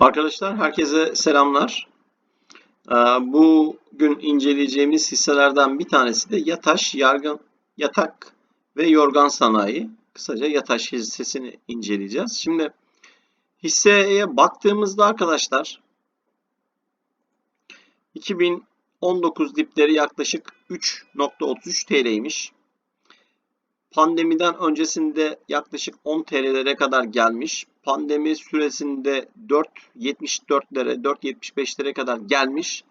Arkadaşlar herkese selamlar. Ee, Bugün inceleyeceğimiz hisselerden bir tanesi de Yataş, Yargın, Yatak ve Yorgan Sanayi. Kısaca Yataş hissesini inceleyeceğiz. Şimdi hisseye baktığımızda arkadaşlar 2019 dipleri yaklaşık 3.33 TL'ymiş. Pandemiden öncesinde yaklaşık 10 TL'lere kadar gelmiş. Pandemi süresinde 4.74'lere, 4.75'lere kadar gelmiş.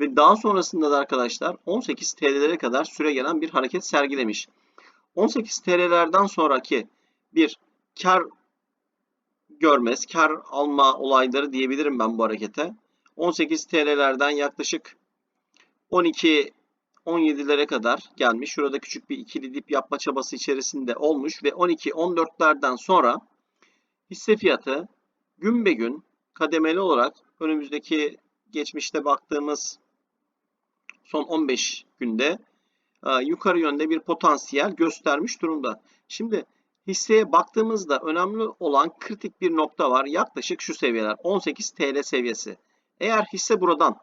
Ve daha sonrasında da arkadaşlar 18 TL'lere kadar süre gelen bir hareket sergilemiş. 18 TL'lerden sonraki bir kar görmez, kar alma olayları diyebilirim ben bu harekete. 18 TL'lerden yaklaşık 12 17'lere kadar gelmiş. Şurada küçük bir ikili dip yapma çabası içerisinde olmuş ve 12-14'lerden sonra hisse fiyatı gün be gün kademeli olarak önümüzdeki geçmişte baktığımız son 15 günde e, yukarı yönde bir potansiyel göstermiş durumda. Şimdi hisseye baktığımızda önemli olan kritik bir nokta var. Yaklaşık şu seviyeler 18 TL seviyesi. Eğer hisse buradan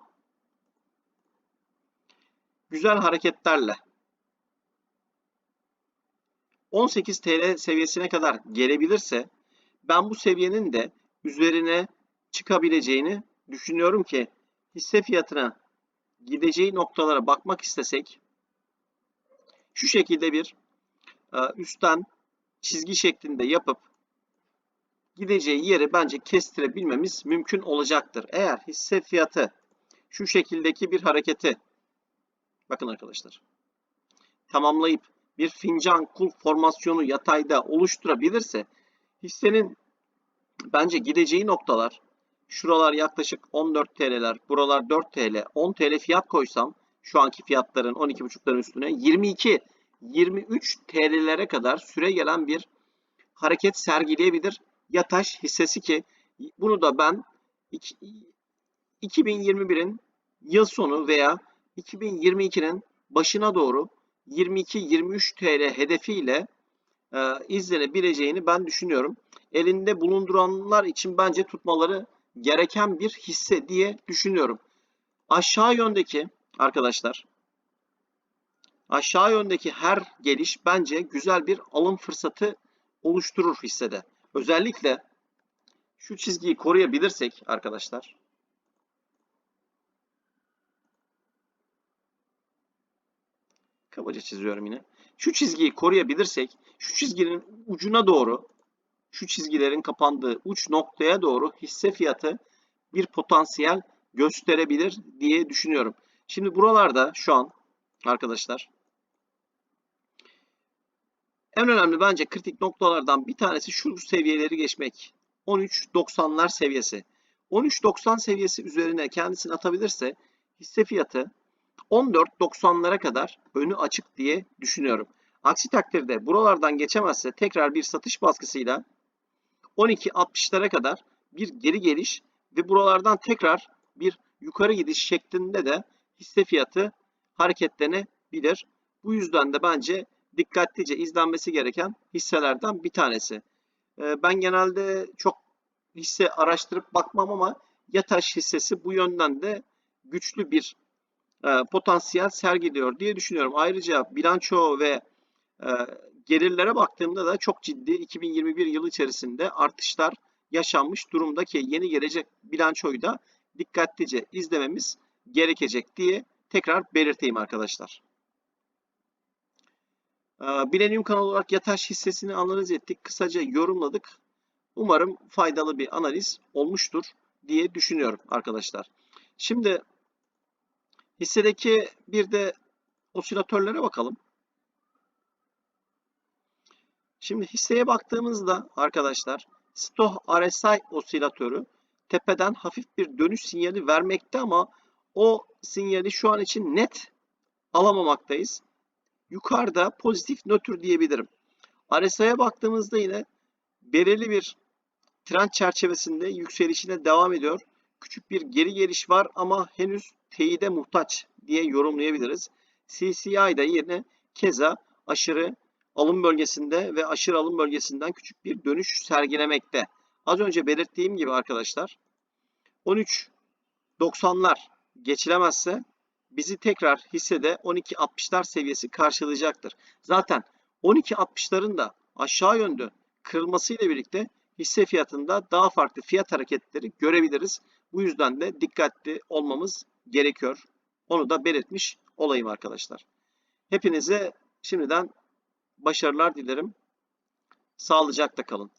güzel hareketlerle 18 TL seviyesine kadar gelebilirse ben bu seviyenin de üzerine çıkabileceğini düşünüyorum ki hisse fiyatına gideceği noktalara bakmak istesek şu şekilde bir e, üstten çizgi şeklinde yapıp gideceği yeri bence kestirebilmemiz mümkün olacaktır. Eğer hisse fiyatı şu şekildeki bir hareketi bakın arkadaşlar. Tamamlayıp bir fincan kul formasyonu yatayda oluşturabilirse hissenin bence gideceği noktalar şuralar yaklaşık 14 TL'ler, buralar 4 TL, 10 TL fiyat koysam şu anki fiyatların 12.5'ların üstüne 22 23 TL'lere kadar süre gelen bir hareket sergileyebilir Yataş hissesi ki bunu da ben 2021'in yıl sonu veya 2022'nin başına doğru 22-23 TL hedefiyle e, izlenebileceğini ben düşünüyorum. Elinde bulunduranlar için bence tutmaları gereken bir hisse diye düşünüyorum. Aşağı yöndeki arkadaşlar aşağı yöndeki her geliş bence güzel bir alım fırsatı oluşturur hissede. Özellikle şu çizgiyi koruyabilirsek arkadaşlar kabaca çiziyorum yine. Şu çizgiyi koruyabilirsek şu çizginin ucuna doğru şu çizgilerin kapandığı uç noktaya doğru hisse fiyatı bir potansiyel gösterebilir diye düşünüyorum. Şimdi buralarda şu an arkadaşlar en önemli bence kritik noktalardan bir tanesi şu seviyeleri geçmek. 13.90'lar seviyesi. 13.90 seviyesi üzerine kendisini atabilirse hisse fiyatı 14.90'lara kadar önü açık diye düşünüyorum. Aksi takdirde buralardan geçemezse tekrar bir satış baskısıyla 12.60'lara kadar bir geri geliş ve buralardan tekrar bir yukarı gidiş şeklinde de hisse fiyatı hareketlenebilir. Bu yüzden de bence dikkatlice izlenmesi gereken hisselerden bir tanesi. Ee, ben genelde çok hisse araştırıp bakmam ama Yataş hissesi bu yönden de güçlü bir potansiyel sergiliyor diye düşünüyorum. Ayrıca bilanço ve e, gelirlere baktığımda da çok ciddi 2021 yılı içerisinde artışlar yaşanmış durumda ki yeni gelecek bilançoyu da dikkatlice izlememiz gerekecek diye tekrar belirteyim arkadaşlar. Bilenium kanal olarak Yataş hissesini analiz ettik. Kısaca yorumladık. Umarım faydalı bir analiz olmuştur diye düşünüyorum arkadaşlar. Şimdi hissedeki bir de osilatörlere bakalım. Şimdi hisseye baktığımızda arkadaşlar Stoh RSI osilatörü tepeden hafif bir dönüş sinyali vermekte ama o sinyali şu an için net alamamaktayız. Yukarıda pozitif nötr diyebilirim. RSI'ye baktığımızda yine belirli bir trend çerçevesinde yükselişine devam ediyor. Küçük bir geri geliş var ama henüz teyide muhtaç diye yorumlayabiliriz. CCI da yine keza aşırı alım bölgesinde ve aşırı alım bölgesinden küçük bir dönüş sergilemekte. Az önce belirttiğim gibi arkadaşlar 13.90'lar geçilemezse bizi tekrar hissede 12.60'lar seviyesi karşılayacaktır. Zaten 12.60'ların da aşağı yönlü kırılmasıyla birlikte hisse fiyatında daha farklı fiyat hareketleri görebiliriz. Bu yüzden de dikkatli olmamız gerekiyor. Onu da belirtmiş olayım arkadaşlar. Hepinize şimdiden başarılar dilerim. Sağlıcakla kalın.